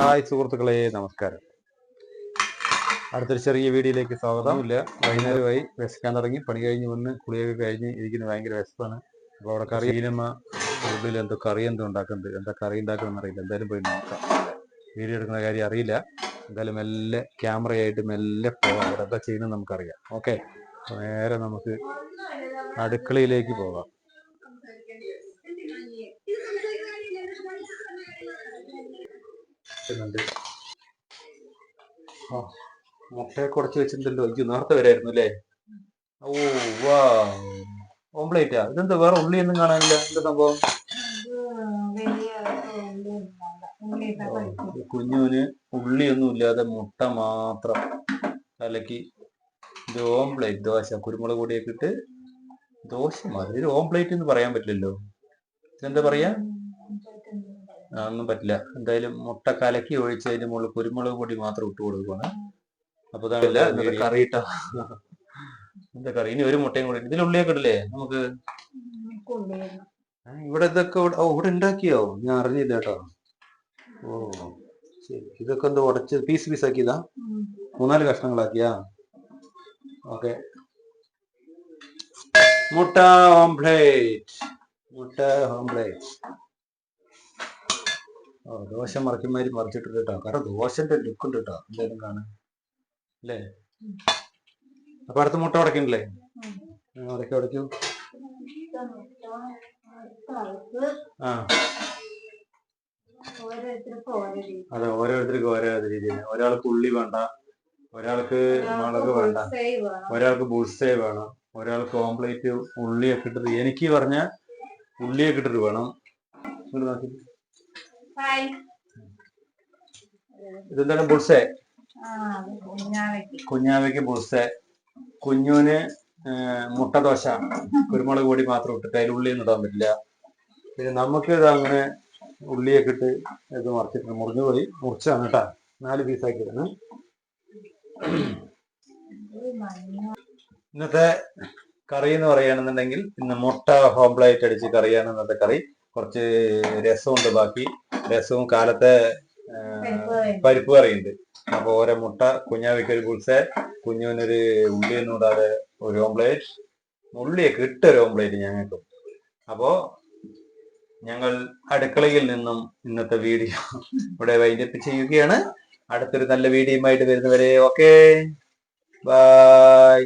Hi സുഹൃത്തുക്കളെ നമസ്കാരം. അടുത്തൊരു ചെറിയ വീഡിയോയിലേക്ക് സ്വാഗതം. ഇല്ല വൈകുന്നേരമായി വിശക്കാൻ തുടങ്ങി. പണി കഴിഞ്ഞ് വന്ന് കുളിയൊക്കെ കഴിഞ്ഞ് ഇരിക്കുന്ന ഭയങ്കര വിശപ്പാണ്. അപ്പോൾ അവിടെ കറി ഈനമ്മ ഉള്ളിൽ എന്തോ കറി എന്തോ ഉണ്ടാക്കുന്നുണ്ട്. എന്താ കറി ഉണ്ടാക്കണമെന്ന് അറിയില്ല. എന്തായാലും പോയി നോക്കാം. വീഡിയോ എടുക്കുന്ന കാര്യം അറിയില്ല. എന്തായാലും മെല്ലെ ക്യാമറയായിട്ട് മെല്ലെ പോകാം. അവിടെ എന്താ ചെയ്യുന്നത് നമുക്കറിയാം. ഓക്കെ. നേരെ നമുക്ക് അടുക്കളയിലേക്ക് പോകാം. ഉണ്ട്. ആ, മുട്ടയെ കുറച്ച് വെച്ചിട്ടുണ്ടല്ലോ. അയ്യോ നേരത്തെ വരായിരുന്നു അല്ലേ? ഓ വാ. ഓംപ്ലേറ്റാ ഇതെന്താ വേറെ ഉള്ളി ഒന്നും കാണാനില്ല? എന്താ സംഭവം? കുഞ്ഞുവിന് ഉള്ളിയൊന്നും ഇല്ലാതെ മുട്ട മാത്രം കലക്കി ഇത് ഓംപ്ലേറ്റ് ദോശ കുരുമുളക് പൊടിയൊക്കെ ഇട്ട് ദോശ മാതിരി. ഒരു ഓംപ്ലേറ്റ് എന്ന് പറയാൻ പറ്റില്ലല്ലോ. ഇതെന്താ പറയാ? ഒന്നും പറ്റില്ല. എന്തായാലും മുട്ട കലക്കി ഒഴിച്ച് അതിന്റെ മുകളിൽ കുരുമുളക് പൊടി മാത്രം ഇട്ട് കൊടുക്കുവാണ്. അപ്പൊ ഇതാണില്ല ഇന്നത്തെ കറി? ഇട്ട എന്താ കറി? ഇനി ഒരു മുട്ടയും കൂടി. ഇതിൽ ഉള്ളിയൊക്കെ ഇടില്ലേ? നമുക്ക് ഇവിടെ ഇതൊക്കെ ഇവിടെ- ഉണ്ടാക്കിയോ? ഞാൻ അറിഞ്ഞില്ല കേട്ടോ. ഓ ശരി. ഇതൊക്കെ എന്താ ഉടച്ച് പീസ് പീസ് ആക്കിയതാ? മൂന്നാൽ കഷ്ണങ്ങളാക്കിയാ? ഓക്കെ. മുട്ട ഓംപ്ലേറ്റ് മുട്ട ഓംപ്ലേറ്റ് ഓ ദോശ മറിക്കുമാതിരി മറിച്ചിട്ടുണ്ട് കേട്ടോ കാരണം ദോശന്റെ ലുക്ക് ഉണ്ട് കേട്ടോ എന്തായാലും കാണാൻ. അല്ലേ? അപ്പൊ അടുത്ത മുട്ട ഉടക്കണ്ടല്ലേ? ഉടക്കി ഉടക്കൂ. ആ. അതെ ഓരോരുത്തർക്ക് ഓരോ രീതിയിൽ ഒരാൾക്ക് ഉള്ളി വേണ്ട ഒരാൾക്ക് മുളക് വേണ്ട ഒരാൾക്ക് ബുൾസേ വേണം ഒരാൾക്ക് ഓംപ്ലേറ്റ് ഉള്ളിയൊക്കെ ഇട്ടിട്ട് എനിക്ക് പറഞ്ഞ ഉള്ളിയൊക്കെ ഇട്ടിട്ട് വേണം. നോക്കി. ഇതെന്താണ് ബുൾസേ? കുഞ്ഞാവയ്ക്ക്. ബുൾസേ. കുഞ്ഞുവിന് മുട്ടദോശ. മുട്ട ദോശ കുരുമുളക് പൊടി മാത്രം ഇട്ടിട്ട് അതിൽ ഉള്ളിയൊന്നും ഇടാൻ പറ്റില്ല. പിന്നെ നമുക്ക് ഇത് അങ്ങനെ ഉള്ളിയൊക്കെ ഇട്ട് ഇത് മറിച്ചിട്ട് മുറിഞ്ഞു പോയി. മുറിച്ചാണ് കേട്ടാ. നാല് പീസാക്കി ഇടണം ഇന്നത്തെ കറി എന്ന് പറയുകയാണെന്നുണ്ടെങ്കിൽ ഇന്ന് മുട്ട ഹോംപ്ലേറ്റ് അടിച്ച് കറിയാണ് ഇന്നത്തെ കറി. കുറച്ച് രസമുണ്ട് ബാക്കി. രസവും കാലത്തെ പരിപ്പ് കറിയുണ്ട്. അപ്പൊ ഓരോ മുട്ട കുഞ്ഞാവിക്ക് ഒരു പുൾസെ കുഞ്ഞുവിനൊരു ഉള്ളിയൊന്നും ഇടാതെ ഒരു ഓംപ്ലേറ്റ് ഉള്ളിയൊക്കെ ഇട്ട ഒരു ഓംപ്ലേറ്റ് ഞങ്ങൾക്കും അപ്പോ ഞങ്ങൾ അടുക്കളയിൽ നിന്നും ഇന്നത്തെ വീഡിയോ ഇവിടെ വൈൻഡപ്പ് ചെയ്യുകയാണ്. അടുത്തൊരു നല്ല വീഡിയോ വീഡിയോയുമായിട്ട് വരുന്നവരെ ഓക്കേ ബൈ